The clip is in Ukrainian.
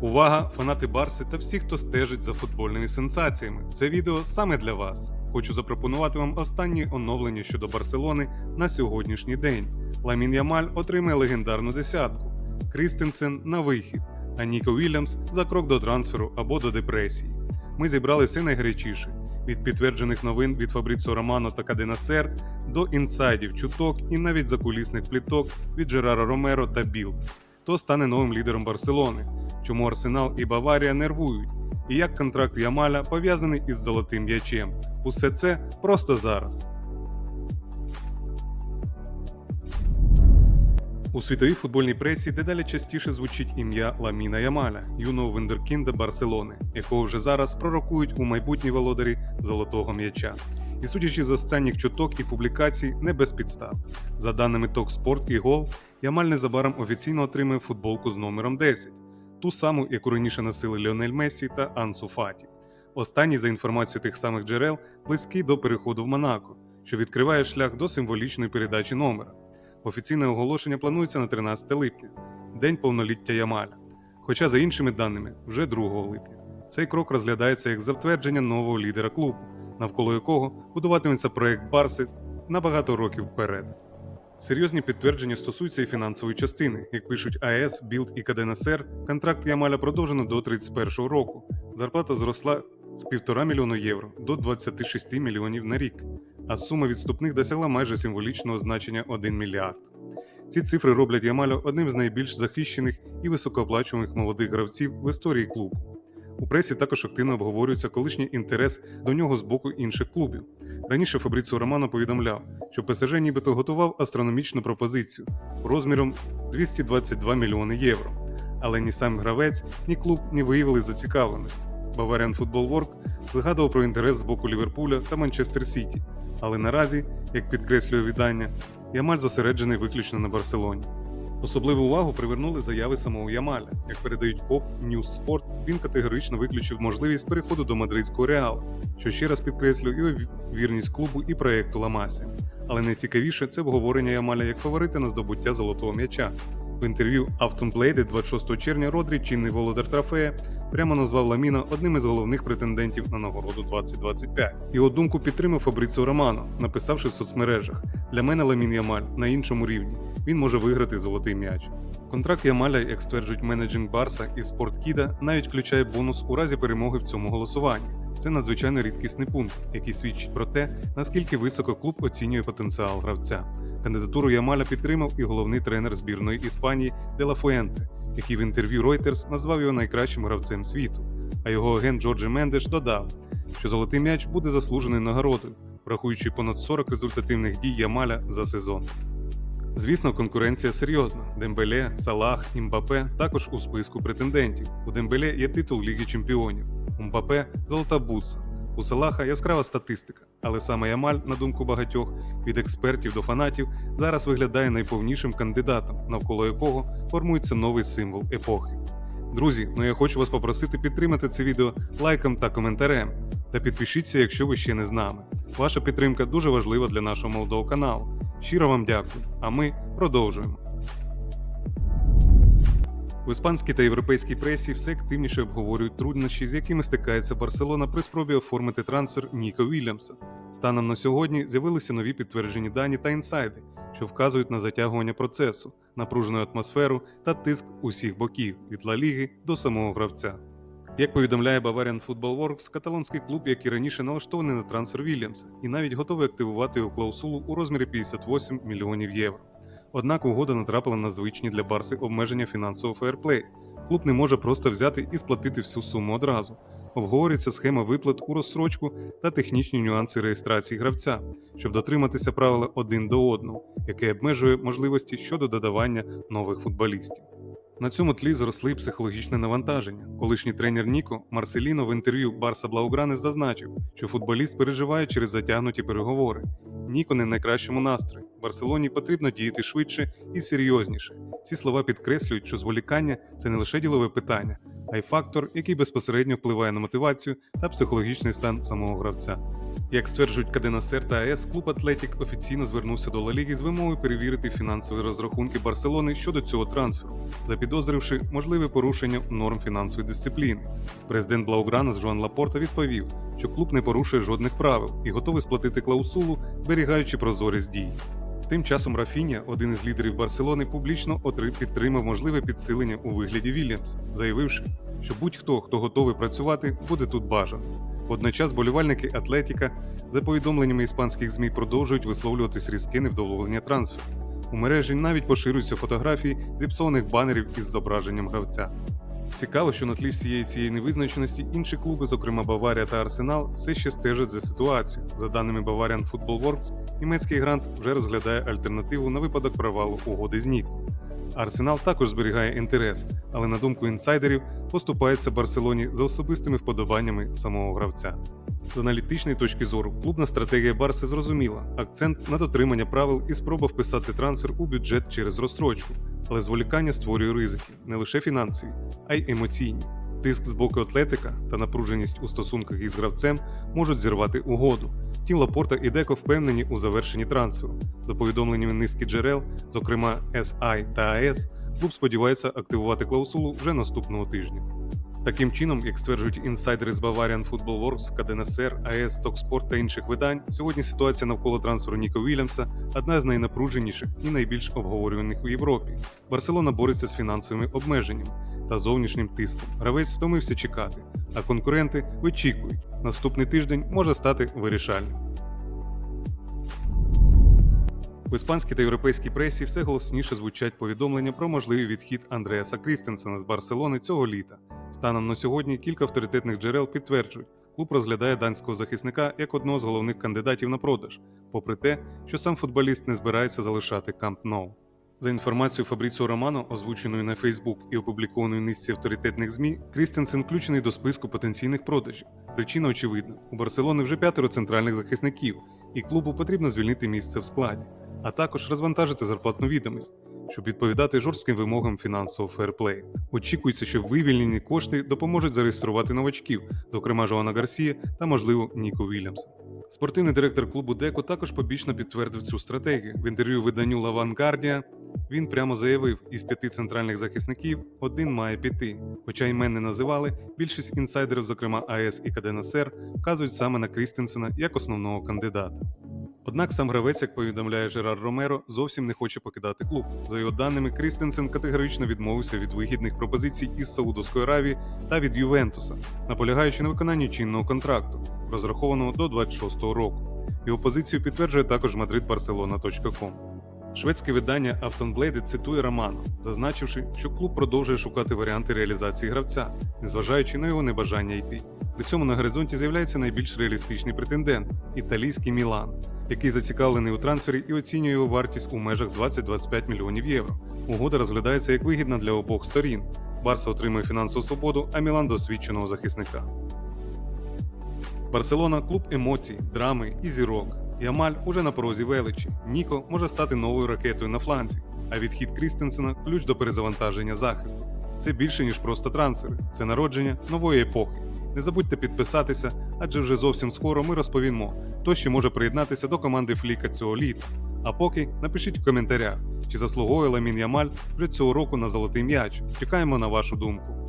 Увага, фанати Барси та всі, хто стежить за футбольними сенсаціями. Це відео саме для вас. Хочу запропонувати вам останні оновлення щодо Барселони на сьогоднішній день. Ламін Ямаль отримає легендарну десятку, Крістенсен на вихід, а Ніко Вільямс за крок до трансферу або до депресії. Ми зібрали все найгарячіше від підтверджених новин від Фабріцо Романо та Кадена Сер до інсайдів, чуток і навіть закулісних пліток від Джерара Ромеро та Білд. Хто стане новим лідером Барселони? Чому Арсенал і Баварія нервують? І як контракт Ямаля пов'язаний із золотим м'ячем? Усе це просто зараз. У світовій футбольній пресі дедалі частіше звучить ім'я Ламіна Ямаля, юного вендеркінда Барселони, якого вже зараз пророкують у майбутній володарі золотого м'яча. І судячи з останніх чуток і публікацій, не без підстав. За даними Talksport і Гол, Ямаль незабаром офіційно отримає футболку з номером 10, ту саму, яку раніше носили Ліонель Мессі та Ансу Фаті. Останній, за інформацією тих самих джерел, близький до переходу в Монако, що відкриває шлях до символічної передачі номера. Офіційне оголошення планується на 13 липня, день повноліття Ямаля. Хоча, за іншими даними, вже 2 липня. Цей крок розглядається як затвердження нового лідера клубу, навколо якого будуватиметься проект Барси на багато років вперед. Серйозні підтвердження стосуються і фінансової частини. Як пишуть АЕС, Білд і КДНСР, контракт Ямаля продовжено до 31 року. Зарплата зросла з 1,5 мільйона євро до 26 мільйонів на рік, а сума відступних досягла майже символічного значення 1 мільярд. Ці цифри роблять Ямаля одним з найбільш захищених і високооплачуваних молодих гравців в історії клубу. У пресі також активно обговорюється колишній інтерес до нього з боку інших клубів. Раніше Фабріціо Романо повідомляв, що ПСЖ нібито готував астрономічну пропозицію розміром 222 мільйони євро. Але ні сам гравець, ні клуб не виявили зацікавленості. Bavarian Football World згадував про інтерес з боку Ліверпуля та Манчестер Сіті, але наразі, як підкреслює видання, Ямаль зосереджений виключно на Барселоні. Особливу увагу привернули заяви самого Ямаля. Як передають ПОП News Sport, він категорично виключив можливість переходу до мадридського реалу, що ще раз підкреслює його вірність клубу і проєкту Ламасі. Але найцікавіше це обговорення Ямаля як фаворита на здобуття золотого м'яча. В інтерв'ю Автонблейди 26 червня Родрі, чинний володар трофея, прямо назвав Ламіна одним із головних претендентів на нагороду 2025. Його думку підтримав Фабріціо Романо, написавши в соцмережах: для мене Ламін Ямаль на іншому рівні. Він може виграти золотий м'яч. Контракт Ямаля, як стверджують менеджинг Барса і Спорткіда, навіть включає бонус у разі перемоги в цьому голосуванні. Це надзвичайно рідкісний пункт, який свідчить про те, наскільки високо клуб оцінює потенціал гравця. Кандидатуру Ямаля підтримав і головний тренер збірної Іспанії Дела Фуенте, який в інтерв'ю Reuters назвав його найкращим гравцем світу. А його агент Джорджі Мендеш додав, що золотий м'яч буде заслужений нагородою, врахуючи понад 40 результативних дій Ямаля за сезон. Звісно, конкуренція серйозна. Дембеле, Салах, Імбапе також у списку претендентів. У Дембеле є титул Ліги Чемпіонів, Мбапе золота бутса. У Салаха яскрава статистика, але саме Ямаль, на думку багатьох, від експертів до фанатів, зараз виглядає найповнішим кандидатом, навколо якого формується новий символ епохи. Друзі, ну я хочу вас попросити підтримати це відео лайком та коментарем. Та підпишіться, якщо ви ще не з нами. Ваша підтримка дуже важлива для нашого молодого каналу. Щиро вам дякую, а ми продовжуємо. В іспанській та європейській пресі все активніше обговорюють труднощі, з якими стикається Барселона при спробі оформити трансфер Ніко Вільямса. Станом на сьогодні з'явилися нові підтверджені дані та інсайди, що вказують на затягування процесу, напружену атмосферу та тиск усіх боків від Ла Ліги до самого гравця. Як повідомляє Bavarian Football Works, каталонський клуб, як і раніше налаштований на трансфер Вільямса, і навіть готовий активувати його клаусулу у розмірі 58 мільйонів євро. Однак угода натрапила на звичні для Барси обмеження фінансового фейерплею. Клуб не може просто взяти і сплатити всю суму одразу. Обговорюється схема виплат у розсрочку та технічні нюанси реєстрації гравця, щоб дотриматися правила один до одного, яке обмежує можливості щодо додавання нових футболістів. На цьому тлі зросли психологічне навантаження. Колишній тренер Ніко Марселіно в інтерв'ю Барса Блаугранес зазначив, що футболіст переживає через затягнуті переговори. Ніко не в найкращому настрої. Барселоні потрібно діяти швидше і серйозніше. Ці слова підкреслюють, що зволікання це не лише ділове питання, а й фактор, який безпосередньо впливає на мотивацію та психологічний стан самого гравця. Як стверджують КДНСР та АЕС, клуб Атлетік офіційно звернувся до Ла Ліги з вимогою перевірити фінансові розрахунки Барселони щодо цього трансферу, запідозривши можливе порушення норм фінансової дисципліни. Президент Блаугранас Жоан Лапорта відповів, що клуб не порушує жодних правил і готовий сплатити клаусулу, зберігаючи прозорість дій. Тим часом Рафіня, один із лідерів Барселони, публічно підтримав можливе підсилення у вигляді Вільямса, заявивши, що будь-хто, хто готовий працювати, буде тут бажаний. Водночас болівальники Атлетіка, за повідомленнями іспанських ЗМІ, продовжують висловлюватись різке невдоволення трансферу. У мережі навіть поширюються фотографії зіпсованих банерів із зображенням гравця. Цікаво, що на тлі всієї цієї невизначеності інші клуби, зокрема Баварія та Арсенал, все ще стежать за ситуацією. За даними Bavarian Football Works, німецький грант вже розглядає альтернативу на випадок провалу угоди з Ніко. Арсенал також зберігає інтерес, але на думку інсайдерів поступається Барселоні за особистими вподобаннями самого гравця. З аналітичної точки зору, клубна стратегія Барси зрозуміла: акцент на дотримання правил і спроба вписати трансфер у бюджет через розстрочку, але зволікання створює ризики не лише фінансові, а й емоційні. Тиск з боку атлетика та напруженість у стосунках із гравцем можуть зірвати угоду. Втім, Лапорта і Деко впевнені у завершенні трансферу. За повідомленнями низки джерел, зокрема SI та AS, клуб сподівається активувати клаусулу вже наступного тижня. Таким чином, як стверджують інсайдери з Bavarian Football Works, КДНСР, АЕС, Токспорт та інших видань, сьогодні ситуація навколо трансферу Ніко Вільямса одна з найнапруженіших і найбільш обговорюваних у Європі. Барселона бореться з фінансовими обмеженнями та зовнішнім тиском. Гравець втомився чекати, а конкуренти вичікують. Наступний тиждень може стати вирішальним. В іспанській та європейській пресі все голосніше звучать повідомлення про можливий відхід Андреаса Крістенсена з Барселони цього літа. Станом на сьогодні кілька авторитетних джерел підтверджують, клуб розглядає данського захисника як одного з головних кандидатів на продаж, попри те, що сам футболіст не збирається залишати Камп Ноу. За інформацією Фабріціо Романо, озвученою на Фейсбук і опублікованою низці авторитетних ЗМІ, Крістенсен включений до списку потенційних продажів. Причина очевидна: у Барселони вже п'ятеро центральних захисників, і клубу потрібно звільнити місце в складі, а також розвантажити зарплатну відомість, щоб відповідати жорстким вимогам фінансового фейрплею. Очікується, що вивільнені кошти допоможуть зареєструвати новачків, зокрема Жоана Гарсія та, можливо, Ніко Вільямса. Спортивний директор клубу Деко також побічно підтвердив цю стратегію. В інтерв'ю виданню Лавангардія він прямо заявив, із п'яти центральних захисників один має піти. Хоча імен не називали, більшість інсайдерів, зокрема АЕС і КДНСР, вказують саме на Крістенсена як основного кандидата. Однак сам гравець, як повідомляє Жерар Ромеро, зовсім не хоче покидати клуб. За його даними, Крістенсен категорично відмовився від вигідних пропозицій із Саудовської Аравії та від Ювентуса, наполягаючи на виконанні чинного контракту, розрахованого до 26-го року. Його позицію підтверджує також madridbarcelona.com. Шведське видання Автонблейди цитує Романо, зазначивши, що клуб продовжує шукати варіанти реалізації гравця, незважаючи на його небажання йти. При цьому на горизонті з'являється найбільш реалістичний претендент італійський Мілан, який зацікавлений у трансфері і оцінює його вартість у межах 20-25 мільйонів євро. Угода розглядається як вигідна для обох сторін. Барса отримує фінансову свободу, а Мілан досвідченого захисника. Барселона клуб емоцій, драми і зірок. Ямаль уже на порозі величі. Ніко може стати новою ракетою на фланзі, а відхід Крістенсена ключ до перезавантаження захисту. Це більше ніж просто трансфери, це народження нової епохи. Не забудьте підписатися, адже вже зовсім скоро ми розповімо, хто ще може приєднатися до команди Фліка цього літа. А поки напишіть в коментарях, чи заслуговує Ламін Ямаль вже цього року на золотий м'яч. Чекаємо на вашу думку.